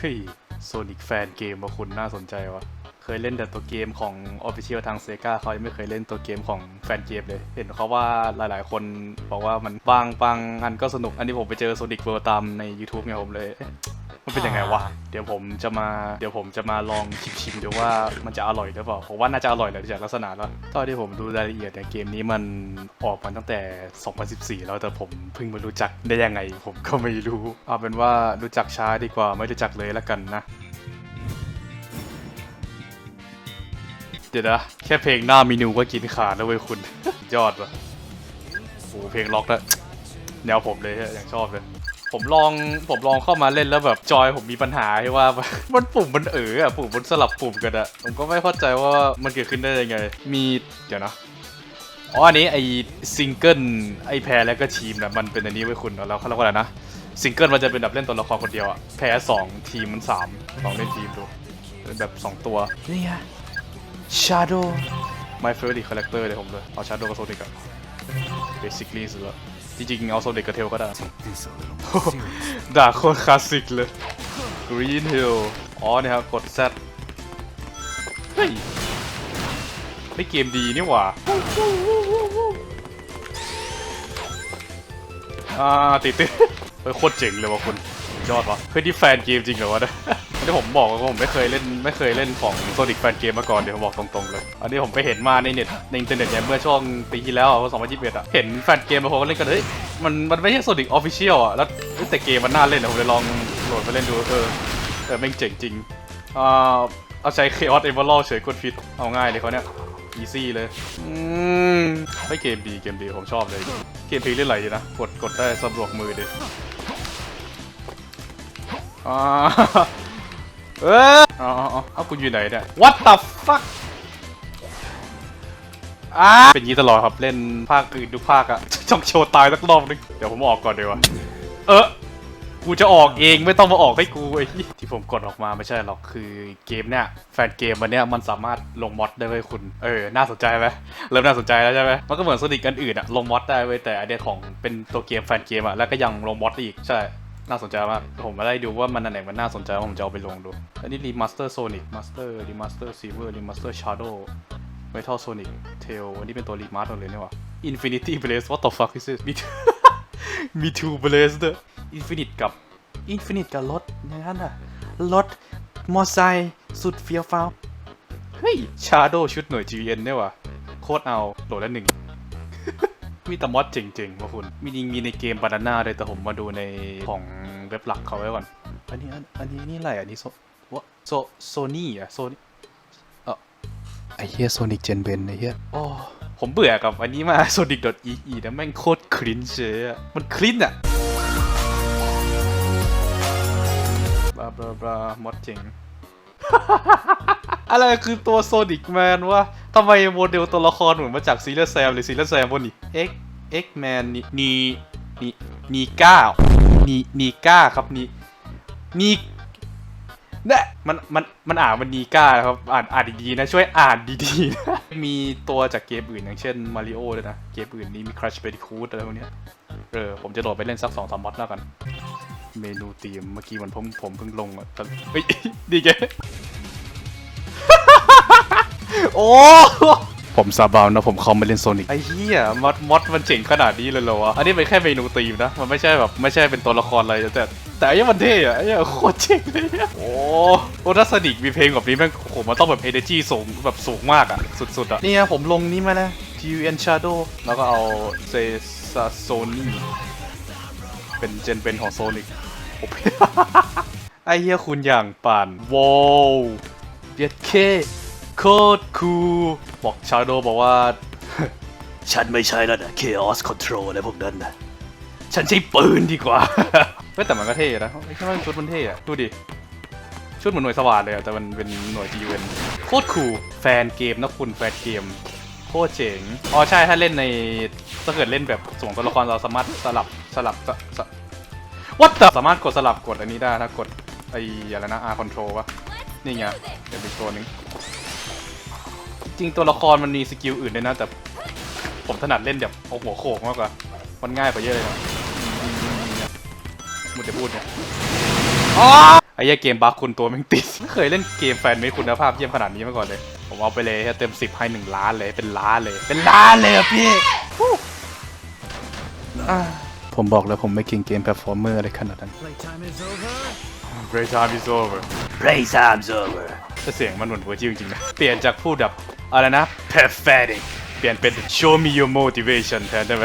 เฮ้ยโซนิกแฟนเกมมาคุณน่าสนใจวะเคยเล่นแต่ตัวเกมของ Official ทางเซกาเขายังไม่เคยเล่นตัวเกมของแฟนเกมเลย เห็นเขาว่าหลายๆ คนบอกว่ามันบางบางอันก็สนุก อันนี้ผมไปเจอโซนิกเวิร์ตามใน YouTube ไงผมเลย มันเป็นยังไงวะ เดี๋ยวผมจะมา เดี๋ยวผมจะมาลองชิมๆดูว่ามันจะอร่อยหรือเปล่า ผมว่าน่าจะอร่อยแหละจากลักษณะแล้วตอนที่ผมดูรายละเอียดเนี่ยเกมนี้มันออกมาตั้งแต่ 2014 แล้วแต่ผมเพิ่งมารู้จักได้ยังไง ผมก็ไม่รู้ เอาเป็นว่ารู้จักช้าดีกว่าไม่รู้จักเลยละกันนะ เดี๋ยวนะแค่เพลงหน้าเมนูก็กินขาดแล้วเว้ยคุณ ยอดว่ะโอ้เพลงล็อกแล้วแนวผมเลยอย่างชอบเลย ผมลองผมลองเข้ามาเล่นแล้วแบบจอยผมมีปัญหาที่ว่า มันปุ่มมันเอออะปุ่มมันสลับปุ่มกันอะผมก็ไม่เข้าใจว่ามันเกิดขึ้นได้ยังไง มีเดี๋ยวนะอ๋ออันนี้ไอซิงเกิลไอแพ้แล้วก็ทีมนะมันเป็นอันนี้ไว้คุณแล้วเขาเรียกว่าอะไรนะซิงเกิลมันจะเป็นแบบเล่นตัวละครคนเดียวอะแพ้สองทีมมันสามลองเล่นทีมดูเป็นแบบสองตัวนี่ไง Shadow my favorite character เลยผมเลยเอา Shadow กับ Sonic อะ basically สุดละ จริงๆเอา Sonic กับ Tail ก็ได้ ด่าโคตรคลาสสิกเลย Green Hill อ๋อเนี่ยครับ กด Z เฮ้ยไม่เกมดีนี่หว่า อ่า ติดติดเฮ้ยโคตรเจ๋งเลยว่ะคุณ ยอดวะเฮ้ยที่แฟนเกมจริงเหรอวะเนี่ยที่ผมบอกว่าผมไม่เคยเล่นไม่เคยเล่นของโซนิกแฟนเกมมาก่อนเดี๋ยวผมบอกตรงๆเลย อันนี้ผมไปเห็นมาในเน็ตในอินเทอร์เน็ตเนี่ยเมื่อช่วงปีที่แล้วอะ2021อะ เห็นแฟนเกมมาผมก็เล่นกันเฮ้ยมันมันไม่ใช่โซนิกออฟฟิเชียลอะ แล้วแต่เกมมันน่าเล่นอะผมเลยลองโหลดมาเล่นดูเออเออแม่งเจ๋งจริงอ่าเอาใช้ Chaos Emerald เฉยกดฟิตเอาง่ายเลยเขาเนี่ยอีซี่เลย อืมไม่เกมดีเกมดีผมชอบเลย เกมพลย์เล่นไหลดีนะ กดกดได้สะดวกมือดี อ่าเออเอาเอเอาเอาคุณอยู่ไหนเนี่ย What the fuck อ่าเป็นยี้ตลอดครับเล่นภาคอื่นทุกภาคอะจ้องโชว์ตายสักรอบนึงเดี๋ยวผมออกก่อนดีกว่าเออกูจะออกเองไม่ต้องมาออกให้กูไอ้ที่ผมกดออกมาไม่ใช่หรอกคือเกมเนี่ยแฟนเกมมันเนี่ยมันสามารถลงมอดได้เว้ยคุณเออน่าสนใจไหมเริ่มน่าสนใจแล้วใช่ไหมมันก็เหมือนโซนิกอันอื่นอะลงมอดได้เว้ยแต่อันเนี้ยของเป็นตัวเกมแฟนเกมอะแล้วก็ยังลงมอดอีกใช่ น่าสนใจมากผมมาได้ดูว่ามันอันไหนมันน่าสนใจผมจะเอาไปลงดู อันนี้รีมาสเตอร์โซนิกมาสเตอร์รีมาสเตอร์ซีเวอร์รีมาสเตอร์ชาร์โดเมทัลโซนิกเทลอันนี้เป็นตัวรีมาสหมดเลยเนี่หว่า Infinity Blaze what the fuck is this มีมี two blaze ด้วย Infinite กับ Infinite กับรถอย่างนั้นอะรถมอไซค์สุดเฟี้ยวฟ้าวเฮ้ยชาร์โดชุดหน่วย GN เนี่ยว่ะโคตรเอาโหลดละหนึ่ง มีแต่มอดเจ๋งๆมาคุณ มีจริงมีในเกมบานาน่าด้วยแต่ผมมาดูในของเว็บหลักเขาไว้ก่อน อันนี้อันนี้นี่อะไรอันนี้โซวะโซโซนี่อะโซนี่เออไอเฮียโซนิกเจนเบนไอเฮียโอ้ผมเบื่อกับอันนี้มา sonic.ee นะแม่งโคตรคลินเชอะมันคลินอะบลาบลาบลามอดเจ๋งอะไรคือตัวโซนิกแมนวะ ทำไมโมเดลตัวละครเหมือนมาจากซีเรียสแซมหรือซีเรียสแซมวะนี่ X X Man นี่นีนีนีก้านีนีก้าครับนีนีเนี่ยมันมันมันอ่านมันนีก้าครับอ่านอ่านดีๆนะช่วยอ่านดีๆนะมีตัวจากเกมอื่นอย่างเช่นมาริโอด้วยนะ เกมอื่นนี้มี Crash Bandicoot อะไรพวกเนี้ยเออผมจะโหลดไปเล่นสักสองสามมอดแล้วกัน เมนูเตรียมเมื่อกี้มันผมผมเพิ่งลงอะเฮ้ยดีแก โอ้ ผมสาบานนะผมเขามาเล่นโซนิกไอ้เหี้ยมอดมอดมันเจ๋งขนาดนี้เลยเหรอวะ อันนี้เป็นแค่เมนูตีมนะ มันไม่ใช่แบบไม่ใช่เป็นตัวละครอะไรแต่ แต่ไอ้เหี้ยมันเท่อะไอ้เหี้ยโคตรเจ๋งเลยอะโอ้โอ้ถ้าสนิกมีเพลงแบบนี้แม่งโอ้โหมันต้องแบบ energy สูงแบบสูงมากอะสุดๆอะนี่ไงผมลงนี้มาแล้ว TUN Shadow แล้วก็เอาเซซาโซนี่เป็นเจนเป็นของโซนิกไอ้เหี้ยคุณอย่างป่านว้าวเบียดเค โคตรคูลบอกชาโดบอกว่า ฉันไม่ใช่แล้วนะ Chaos Control อะไรพวกนั้นนะฉันใช้ปืนดีกว่า เฮ้ยแต่มันก็เท่นะไอ้แค่ว่าชุดมันเท่อะดูดิ ชุดเหมือนหน่วยสวัสดเลยอะแต่มันเป็นหน่วย GUN โคตรคูลแฟนเกมนะคุณแฟนเกม โคตรเจ๋ง อ๋อใช่ถ้าเล่นในถ้าเกิดเล่นแบบส่งตัวละครเราสามารถสลับสลับสส What the สามารถกดสลับกดอันนี้ได้ถ้ากดไอ้อะไรนะ R control วะนี่ไงเดี๋ยวอีกตัวหนึง จริงตัวละครมันมีสกิลอื่นด้วยนะ แต่ผมถนัดเล่นแบบเอาหัวโขกมากกว่า มันง่ายกว่าเยอะเลยนะมุดจะพูดเนี่ยไอ้เหี้ยเกมบั๊กคุณตัวแม่งติดไม่เคยเล่นเกมแฟนเมดคุณภาพเยี่ยมขนาดนี้มาก่อนเลย ผมเอาไปเลยเต็มสิบให้หนึ่งล้านเลยเป็นล้านเลย เป็นล้านเลยพี่ผมบอกแล้วผมไม่เก่งเกมแพลตฟอร์มเมอร์อะไรขนาดนั้น Playtime is over. Playtime is over Playtime's over แต่เสียงมันเหมือนเวจิลจริงๆนะเปลี่ยนจากพูดแบบอะไรนะ pathetic เปลี่ยนเป็น show me your motivation แทนได้ไหม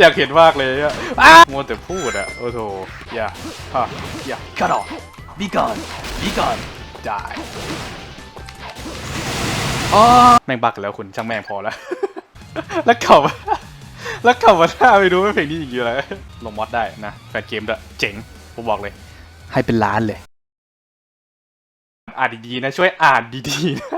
อยากเห็นมากเลยอะอ้ามัวแต่พูดอะโอ้โถอย่าฮะอย่า cut off be gone be gone die อ๋อแม่งบักแล้วคุณช่างแม่งพอแล้ว แล้วเข่าแล้วเข่ามาท่าไปดูไม่เพลงนี้จริงๆเลยลงมอดได้นะแฟนเกมด้วยเจ๋งผมบอกเลย ให้เป็นล้านเลย อ่านดีๆนะช่วยอ่านดีๆนะ